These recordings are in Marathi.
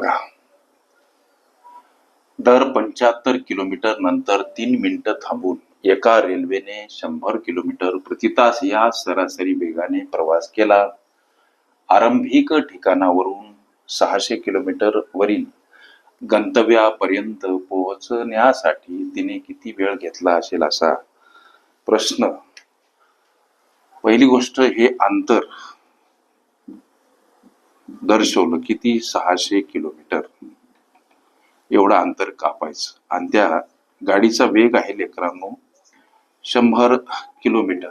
बघा. दर पंच्याहत्तर किलोमीटर नंतर तीन मिनिटं थांबून एका रेल्वेने शंभर किलोमीटर प्रति तास या सरासरी वेगाने प्रवास केला. आरंभिक ठिकाणावरून सहाशे किलोमीटर वरील गंतव्यापर्यंत पोहोचण्यासाठी तिने किती वेळ घेतला असेल असा प्रश्न. पहिली गोष्ट हे अंतर दर्शवलं किती? सहाशे किलोमीटर. एवढं अंतर कापायचं. आणि त्या गाडीचा वेग आहे लेकरांनो शंभर किलोमीटर.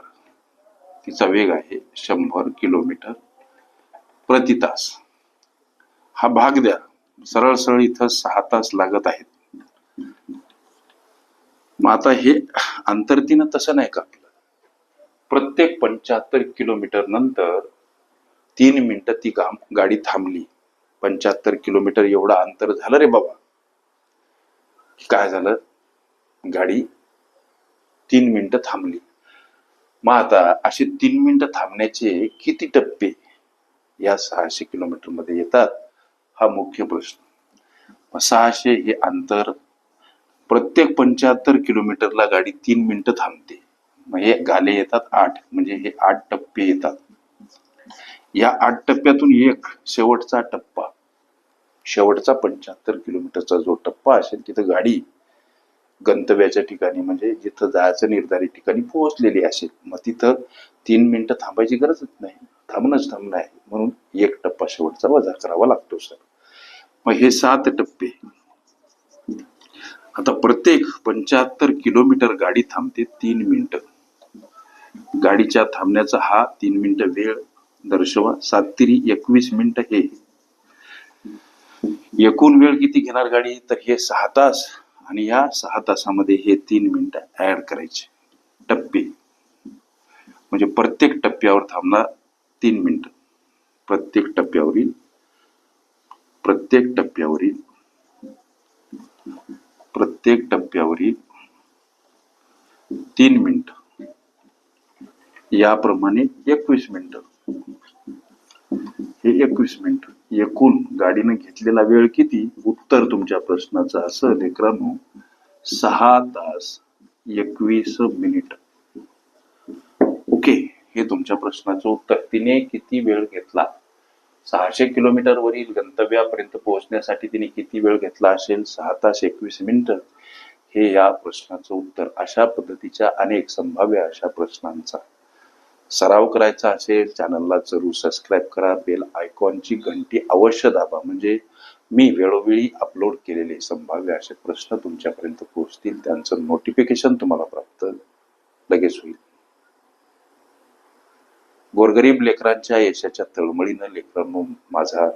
तिचा वेग आहे शंभर किलोमीटर प्रति तास. हा भाग द्या. सरळ सरळ इथं सहा तास लागत आहेत. मग आता हे अंतर तिनं तसं नाही कापलं. प्रत्येक पंच्याहत्तर किलोमीटर नंतर तीन मिनिटं ती गा गाडी थांबली. पंच्याहत्तर किलोमीटर एवढं अंतर झालं रे बाबा. काय झालं? गाडी तीन मिनिटं थांबली. मग आता असे तीन मिनिटं थांबण्याचे किती टप्पे या सहाशे किलोमीटरमध्ये येतात? हा मुख्य प्रश्न. सहाशे हे अंतर प्रत्येक पंच्याहत्तर किलोमीटरला गाडी तीन मिनिटं थांबते. मग हे गाले येतात आठ म्हणजे हे आठ टप्पे येतात. या आठ टप्प्यातून एक शेवटचा टप्पा. शेवटचा पंच्याहत्तर किलोमीटरचा जो टप्पा असेल तिथं गाडी गंतव्याच्या ठिकाणी म्हणजे जिथं जायचं निर्धारित ठिकाणी पोहोचलेली असेल मग तिथं तीन मिनिटं थांबायची गरजच नाही. थांबणंच थांबणं आहे. म्हणून एक टप्पा शेवटचा वजा करावा लागतो सर. मग हे सात टप्पे. आता प्रत्येक पंच्याहत्तर किलोमीटर गाडी थांबते तीन मिनिटं. गाडीच्या थांबण्याचा हा तीन मिनिटं वेळ दर्शवा. सात तिरी एकवीस मिनिट हे. एकूण वेळ किती घेणार गाडी? तर हे सहा तास आणि या सहा तासामध्ये हे तीन मिनिटं ऍड करायचे. टप्पे. म्हणजे प्रत्येक टप्प्यावर थांबणार तीन मिनिटं. प्रत्येक टप्प्यावरील प्रत्येक टप्प्यावरील प्रत्येक टप्प्यावरील तीन मिनिट. याप्रमाणे एकवीस मिनिटं. एकवीस मिनिट एकूण गाडीने घेतलेला वेळ किती? उत्तर तुमच्या प्रश्नाचं असं लेकरांनो सहा तास एकवीस मिनिट. ओके हे तुमच्या प्रश्नाचं उत्तर. तिने किती वेळ घेतला? सहाशे किलोमीटर वरील गंतव्यापर्यंत पोहोचण्यासाठी तिने किती वेळ घेतला असेल? सहा तास एकवीस मिनिट. हे या प्रश्नाचं उत्तर. अशा पद्धतीच्या अनेक संभाव्य अशा प्रश्नांचा. सराव करायचा असेल चॅनलला जरूर सबस्क्राईब करा बेल आयकॉनची घंटी अवश्य दाबा. म्हणजे मी वेळोवेळी अपलोड केलेले संभाव्य असे प्रश्न तुमच्यापर्यंत पोहोचतील. त्यांचं नोटिफिकेशन तुम्हाला प्राप्त लगेच होईल. गोरगरीब लेकरांच्या यशाच्या तळमळीनं लेकरांनो माझा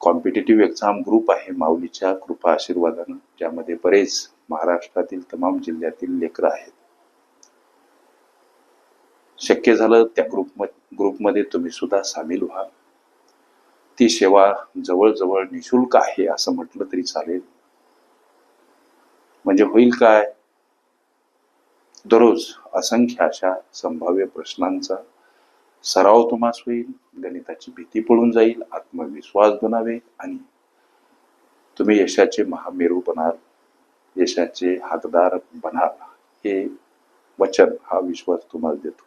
कॉम्पिटेटिव्ह एक्झाम ग्रुप आहे माऊलीच्या कृपा आशीर्वादानं. ज्यामध्ये बरेच महाराष्ट्रातील तमाम जिल्ह्यातील लेकरं आहेत. शक्य झालं त्या ग्रुप ग्रुपमध्ये तुम्ही सुद्धा सामील व्हा. ती सेवा जवळजवळ निशुल्क आहे असं म्हटलं तरी चालेल. म्हणजे होईल काय? दररोज असंख्य अशा संभाव्य प्रश्नांचा सराव तुम्हास होईल गणिताची भीती पळून जाईल आत्मविश्वास बनावे आणि तुम्ही यशाचे महामेरू बनाल यशाचे हकदार बनाल. हे वचन हा विश्वास तुम्हाला देतो.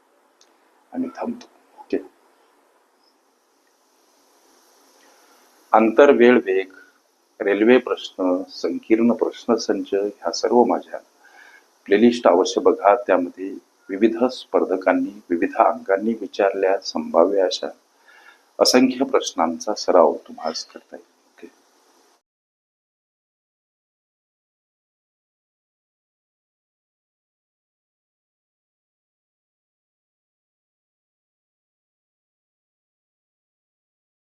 आणि थांबतो. ओके? आंतर वेळ वेग रेल्वे प्रश्न संकीर्ण प्रश्न संच ह्या सर्व माझ्या प्लेलिस्ट अवश्य बघा. त्यामध्ये विविध स्पर्धकांनी विविध अंगांनी विचारल्या संभाव्य अशा असंख्य प्रश्नांचा सराव तुम्हाला करता येईल.